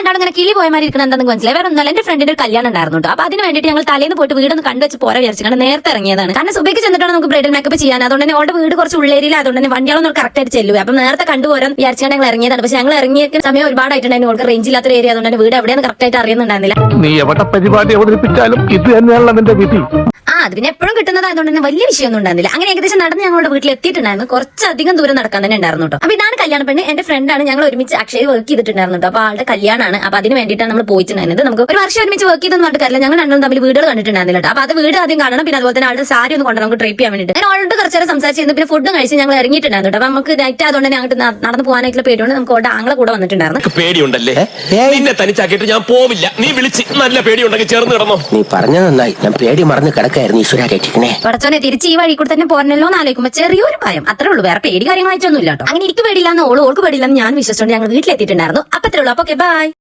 രണ്ടാളും ഇങ്ങനെ കിളി പോയ മാതിരി ഇരിക്കണം എന്താണെന്ന് മനസ്സിലായി? വേറെ ഒന്നല്ല എന്റെ ഫ്രണ്ടിന്റെ ഒരു കല്യാണം ഉണ്ടായിരുന്നു അപ്പോൾ അപ്പൊ അതിന് വേണ്ടിയിട്ട് ഞങ്ങൾ തലേന്ന് പോയിട്ട് വീടൊന്ന് കണ്ടുവച്ച് പോരാ വിചാരിച്ചാണ് നേരത്തെ ഇറങ്ങിയതാണ്. കാരണം സുബൈക്ക് ചെന്നിട്ടാണ് നമുക്ക് ബ്രൈഡൽ മേക്കപ്പ് ചെയ്യാൻ. അതുകൊണ്ട് തന്നെ ഓളുടെ വീട് കുറച്ച് ഉള്ളേരിയിൽ അതുകൊണ്ട് തന്നെ വണ്ടികളൊന്നും കറക്റ്റ് ആയിട്ട് ചെല്ലുക അപ്പം നേരത്തെ കണ്ടുപോരാൻ വിചാരിച്ചാണ് ഞങ്ങൾ ഇറങ്ങിയതാണ്. പക്ഷെ ഞങ്ങൾ ഇറങ്ങിയ സമയം ഒരുപാടായിട്ടുണ്ടായിരുന്നു ഓൾക്ക് റേഞ്ച് ഇല്ലാത്ത ഏരിയ അതുകൊണ്ട് തന്നെ വീട് എവിടെയാണ് കറക്റ്റ് ആയിട്ട് അറിയുന്നുണ്ടായിരുന്നില്ല. നീ എവിടെ പരിപാടി അവതരിപ്പിച്ചാലും ഇത് തന്നെയാണല്ലോ വിധി. അത് പിന്നെ എപ്പോഴും കിട്ടുന്നതായതുകൊണ്ട് തന്നെ വലിയ വിഷയമൊന്നും ഉണ്ടായിരുന്നില്ല. അങ്ങനെ ഏകദേശം നടന്ന് ഞങ്ങളുടെ വീട്ടിൽ എത്തിയിട്ടുണ്ടായിരുന്നു കുറച്ചധികം ദൂരം നടക്കാൻ തന്നെ ഉണ്ടായിരുന്നു കേട്ടോ. അപ്പൊ ഇതാണ് കല്യാണ പെണ്ണ്. എന്റെ ഫ്രണ്ടാണ് ഞങ്ങൾ ഒരുമിച്ച് അക്ഷയ വർക്ക് ചെയ്തിട്ടുണ്ടായിരുന്നു കേട്ടോ. അപ്പൊ ആളുടെ കല്യാണമാണ് അപ്പൊ അതിന് വേണ്ടിയിട്ടാണ് നമ്മൾ പോയിട്ടുണ്ടായിരുന്നത്. നമുക്ക് ഒരു വർഷം ഒരുമിച്ച് വർക്ക് ചെയ്തെന്ന് പറഞ്ഞിട്ട് കാര്യമില്ല. ഞങ്ങൾ രണ്ടും തമ്മിൽ വീടുകൾ കണ്ടിട്ടുണ്ടായിരുന്നില്ല കേട്ടോ. അപ്പൊ അത് വീട് ആദ്യം കാണണം. പിന്നെ അതുപോലെ തന്നെ ആളുടെ സാരി ഒന്ന് കൊണ്ടുവരണം നമുക്ക് ട്രൈപ്പ് ചെയ്യാൻ വേണ്ടിയിട്ട്. ഞാൻ ഓൾറെഡി കുറച്ച് നേരം സംസാരിച്ചിരുന്നു. പിന്നെ ഫുഡും കഴിച്ച് ഞങ്ങൾ ഇറങ്ങിയിട്ടുണ്ടായിരുന്നു കേട്ടോ. അപ്പൊ നമുക്ക് നൈറ്റ് അതുകൊണ്ട് തന്നെ അങ്ങോട്ട് നടന്നു പോകാനായിട്ടുള്ള പേടിയുണ്ട്. നമുക്ക് ഓൾഡ് ആങ്ങളെ കൂടെ വന്നിട്ടുണ്ടായിരുന്നു. പേടിയുണ്ടല്ലേ? നിന്നെ തനിച്ചാക്കിയിട്ട് ഞാൻ പോവില്ല. നീ വിളിച്ച് നല്ല പേടിയുണ്ടെങ്കിൽ ചേർന്ന് കിടന്നോ. നീ പറഞ്ഞ നന്നായി. ഞാൻ പേടി മറന്ന് കിടക്കായിരുന്നു. ഈശ്വര രക്ഷിക്കണേ തിരിച്ച് ഈ വഴി കൂടെ തന്നെ പോരണല്ലോ എന്ന് ആലോചിക്കുമ്പോൾ ചെറിയൊരു ഭയം. അത്രേ ഉള്ളൂ. വേറെ പേടി കാര്യങ്ങളായിട്ടൊന്നും ഇല്ല അങ്ങനെ എനിക്ക് പേടിയില്ലെന്ന് ഓൾ ഓൾക്ക് പേടിയില്ലെന്ന് ഞാൻ വിശ്വസിച്ചുകൊണ്ട് ഞങ്ങൾ വീട്ടിലെത്തിയിട്ടുണ്ടായിരുന്നു. അപ്പത്രേ ഉള്ളൂ. അപ്പൊ ബൈ